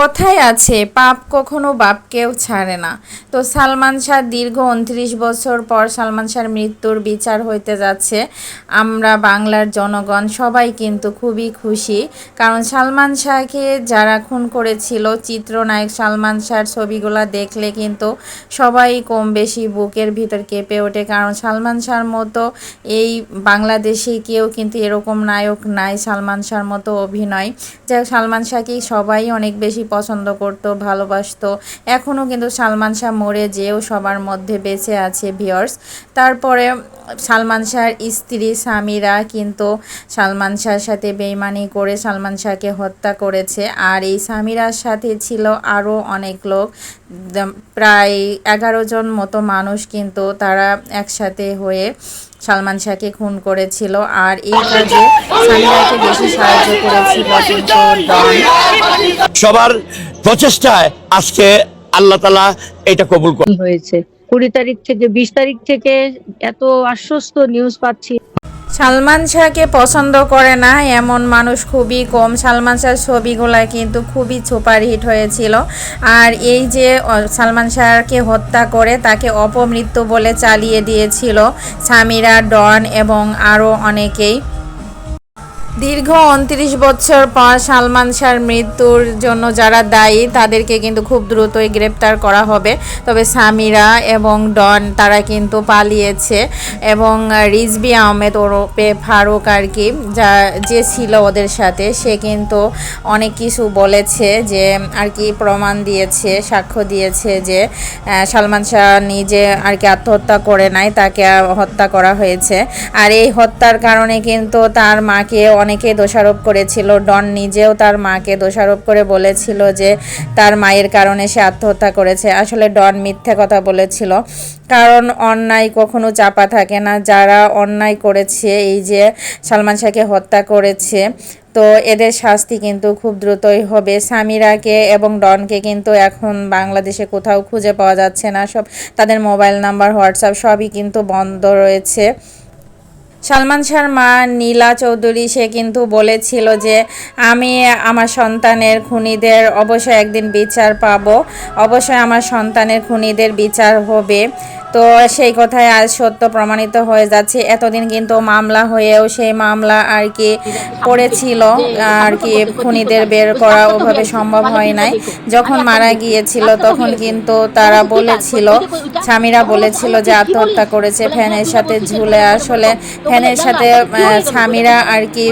কথায় আছে, পাপ কখনো বাপকেও ছাড়ে না। তো সালমান শাহ দীর্ঘ উনত্রিশ বছর পর সালমান শাহর মৃত্যুর বিচার হইতে যাচ্ছে। আমরা বাংলার জনগণ সবাই কিন্তু খুবই খুশি। কারণ সালমান শাহকে যারা খুন করেছিল, চিত্রনায়ক সালমান শাহর ছবিগুলা দেখলে কিন্তু সবাই কম বেশি বুকের ভিতর কেঁপে ওঠে। কারণ সালমান শাহর মতো এই বাংলাদেশে কেউ কিন্তু এরকম নায়ক নাই, সালমান শাহর মতো অভিনয়। যাই সালমান শাহকেই সবাই অনেক বেশি পছন্দ করতো, ভালোবাসতো। এখনও কিন্তু সালমান শাহ মরে যেও সবার মধ্যে বেঁচে আছে ভিওর্স তারপরে সালমান শাহর স্ত্রী স্বামীরা কিন্তু সালমান শাহর সাথে বেইমানি করে সালমান শাহকে হত্যা করেছে। আর এই স্বামীরার সাথে ছিল আরও অনেক লোক। প্রায় এগারো জন মতো মানুষ কিন্তু তারা একসাথে হয়ে সালমান শাহকে খুন করেছিল আর এই কাজে সানিয়াকে বেশি সাহায্য করেছিল কিন্তু ডন সবার প্রচেষ্টায় আজকে আল্লাহ তালা এটা কবুল করে হয়েছে। কুড়ি তারিখ থেকে বিশ তারিখ থেকে এত আশ্বস্ত নিউজ পাচ্ছি। সালমান শাহকে পছন্দ করে না, এমন মানুষ খুবই কম। সালমান শাহর ছবিগুলা কিন্তু খুবই সুপারহিট হয়েছিল। আর এই যে সালমান শাহকে হত্যা করে তাকে অপমৃত্যু বলে চালিয়ে দিয়েছিল সামিরা, ডন এবং আরও অনেকেই। দীর্ঘ উনত্রিশ বছর পর সালমান শাহর মৃত্যুর জন্য যারা দায়ী, তাদেরকে কিন্তু খুব দ্রুতই গ্রেপ্তার করা হবে। তবে সামিরা এবং ডন, তারা কিন্তু পালিয়েছে এবং রিজবি আহমেদ ওরপে ফারুক আর কি, যা, যে ছিল ওদের সাথে, সে কিন্তু অনেক কিছু বলেছে যে, আর কি প্রমাণ দিয়েছে, সাক্ষ্য দিয়েছে যে সালমান শাহ নিজে আর কি আত্মহত্যা করে নাই, তাকে হত্যা করা হয়েছে। আর এই হত্যার কারণে কিন্তু তার মাকে অনেকে দোষারোপ করেছিল। ডন নিজেও তার মাকে দোষারোপ করে বলেছিল যে তার মায়ের কারণে সে আত্মহত্যা করেছে। আসলে ডন মিথ্যে কথা বলেছিল। কারণ অন্যায় কখনো চাপা থাকে না। যারা অন্যায় করেছে, এই যে সালমান শাহকে হত্যা করেছে, তো এদের শাস্তি কিন্তু খুব দ্রুতই হবে। সামিরাকে এবং ডনকে কিন্তু এখন বাংলাদেশে কোথাও খুঁজে পাওয়া যাচ্ছে না। সব তাদের মোবাইল নাম্বার, হোয়াটসঅ্যাপ সবই কিন্তু বন্ধ রয়েছে। সালমান শাহর মা নীলা চৌধুরী, সে কিন্তু বলেছিল যে, আমি আমার সন্তানের খুনিদের অবশ্যই একদিন বিচার পাব। অবশ্যই আমার সন্তানের খুনিদের বিচার হবে। তো সেই কথায় আজ সত্য প্রমাণিত হয়ে যাচ্ছে। এতদিন কিন্তু মামলা হয়েও সেই মামলা আর কি পড়েছিল, আর কি খুনিদের বের করা ওভাবে সম্ভব হয় নাই। যখন মারা গিয়েছিল তখন কিন্তু তারা বলেছিল, স্বামীরা বলেছিল যে আত্মহত্যা করেছে, ফ্যানের সাথে ঝুলে। আসলে ফ্যানের সাথে স্বামীরা আর কি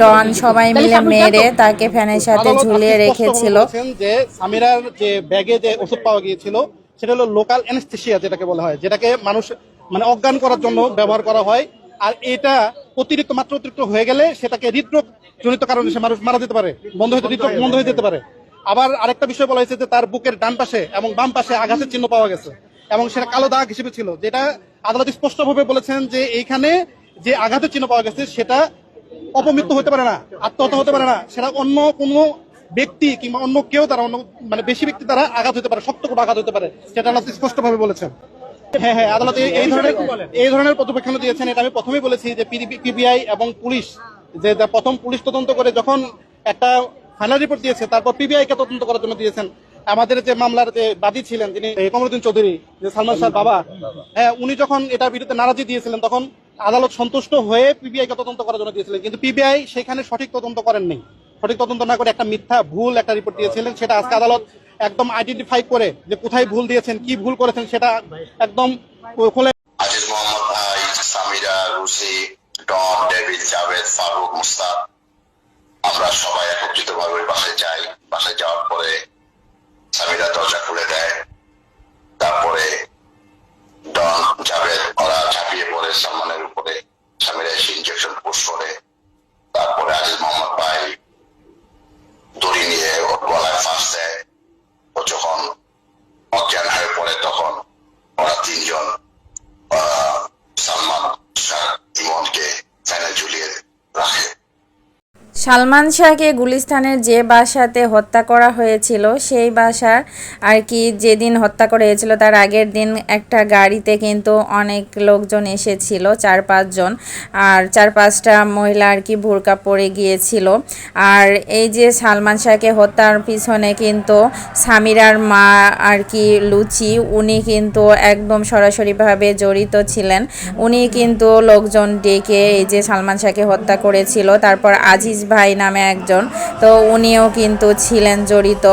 ডন সবাই মিলে মেরে তাকে ফ্যানের সাথে ঝুলিয়ে রেখেছিল। যে ব্যাগে যে ওষুধ পাওয়া গিয়েছিল সেটা হলো লোকাল অ্যানেস্থেশিয়া যেটাকে বলা হয়, যেটাকে মানুষ মানে অজ্ঞান করার জন্য ব্যবহার করা হয়। আর এটা অতিরিক্ত মাত্রা অতিরিক্ত হয়ে গেলে সেটাকে হৃদরোগ জনিত কারণে সে মানুষ মারা যেতে পারে, বন্ধ হয়ে হৃদরোগ বন্ধ হয়ে যেতে পারে। আবার আরেকটা বিষয় বলা হয়েছে যে তার বুকের ডান পাশে এবং বাম পাশে আঘাতের চিহ্ন পাওয়া গেছে এবং সেটা কালো দাগ হিসেবে ছিল, যেটা আদালত স্পষ্টভাবে বলেছেন যে এইখানে যে আঘাতের চিহ্ন পাওয়া গেছে সেটা অপমৃত্যু হতে পারে না, আত্মহত্যা হতে পারে না, সেটা অন্য কোনো ব্যক্তি কিংবা অন্য কেউ তারা অন্য মানে বেশি ব্যক্তি দ্বারা আঘাত হতে পারে শক্ত কোনো আঘাত হতে পারে সেটা আদালত স্পষ্টভাবে বলেছেন। হ্যাঁ হ্যাঁ আদালত এই- ধরনের এই ধরনের প্রতিবেক্ষণ দিয়েছেন এটা আমি প্রথমেই বলেছি যে পিবিআই এবং পুলিশ যে প্রথম পুলিশ তদন্ত করে যখন একটা ফাইনাল রিপোর্ট দিয়েছে তারপর পিবিআই কে তদন্ত করার জন্য দিয়েছেন। আমাদের যে মামলার যে বাদী ছিলেন এই কমরুদ্দিন চৌধুরী যে সালমান শাহ বাবা হ্যাঁ উনি যখন এটার বিরুদ্ধে নারাজি দিয়েছিলেন তখন আদালত সন্তুষ্ট হয়ে পিবিআই কে তদন্ত করার জন্য দিয়েছিলেন কিন্তু পিবিআই সেখানে সঠিক তদন্ত করেননি। সঠিক তদন্ত না করে একটা মিথ্যা ভুল একটা রিপোর্ট দিয়েছিলেন, সেটা আজকে আদালত একদম আইডেন্টিফাই করে যে কোথায় ভুল দিয়েছেন, কি ভুল করেছেন, সেটা একদম ডন ডেভিড, জাভেদ আমরা সবাই একত্রিত ভাবে বাসায় যাই। বাসায় যাওয়ার পরে সামিরা দরজা খুলে দেয় তারপরে ডন জাভেদ ওরা ঝাঁপিয়ে পড়ে সালমানের উপরে সামিরা এসে ইঞ্জেকশন পুশ করে তারপরে আজিজ মোহাম্মদ ভাই দড়ি নিয়ে ওর গলায় ফাঁস দেয় ও যখন অজ্ঞান হয়ে পড়ে তখন ওরা তিনজন আহ, সালমান শাহ ইমনকে ফ্যানে ঝুলিয়ে রাখে সালমান শাহকে গুলিস্তানের যে বাসাতে হত্যা করা হয়েছিল, সেই বাসার আর কি যেদিন হত্যা করা হয়েছিল তার আগের দিন একটা গাড়িতে কিন্তু অনেক লোকজন এসেছিল, চার পাঁচজন। আর চার পাঁচটা মহিলা আর কি বোরকা পরে গিয়েছিল। আর এই যে সালমান শাহকে হত্যার পিছনে কিন্তু সামিরার মা আর কি লুচি, উনি কিন্তু একদম সরাসরিভাবে জড়িত ছিলেন। উনি কিন্তু লোকজন ডেকে এই যে সালমান শাহকে হত্যা করেছিল, তারপর আজিজ ভাই নামে একজন। তো উনিও কিন্তু ছিলেন জড়িত।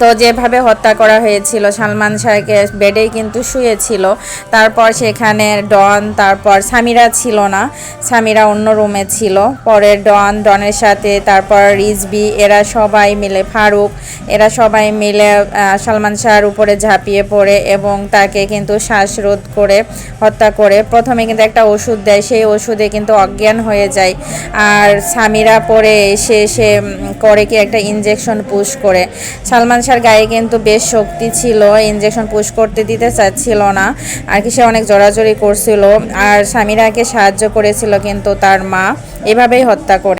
তো যেভাবে হত্যা করা হয়েছিল, সালমান শাহকে বেডেই কিন্তু শুয়েছিল। তারপর সেখানে ডন, তারপর সামিরা ছিল না, সামিরা অন্য রুমে ছিল। পরে ডন, ডনের সাথে, তারপর রিজবি এরা সবাই মিলে, ফারুক, এরা সবাই মিলে সালমান শাহর উপরে ঝাঁপিয়ে পড়ে এবং তাকে কিন্তু শ্বাসরোধ করে হত্যা করে। প্রথমে কিন্তু একটা ওষুধ দেয়, সেই ওষুধে কিন্তু অজ্ঞান হয়ে যায়। আর সামিরা পরে এসে সে করে কি একটা ইনজেকশন পুশ করে। সালমান শাহর গায়ে কিন্তু বেশ শক্তি ছিল ইঞ্জেকশন পুশ করতে দিতে চাচ্ছিল না। আর কি সে অনেক জোরাজোরি করছিল। আর স্বামীরাকে সাহায্য করেছিল কিন্তু তার মা। এভাবেই হত্যা করে।